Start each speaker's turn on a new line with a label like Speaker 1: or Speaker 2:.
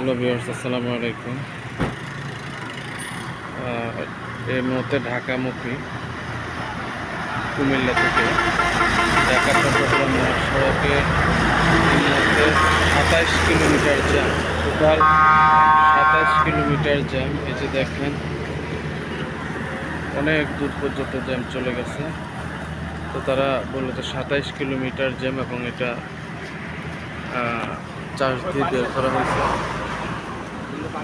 Speaker 1: Hello viewers, আসসালামু আলাইকুম। এই মুহূর্তে ঢাকামুখী কুমিল্লা থেকে। ঢাকা চট্টগ্রাম মহাসড়কে সাতাইশ কিলোমিটার জ্যাম টোটাল সাতাইশ কিলোমিটার জ্যাম এই যে দেখেন, অনেক দূর পর্যন্ত জ্যাম চলে গেছে। তো তারা বলল যে সাতাইশ কিলোমিটার জ্যাম এবং এটা চার্জ দিয়ে বের করা হয়েছে।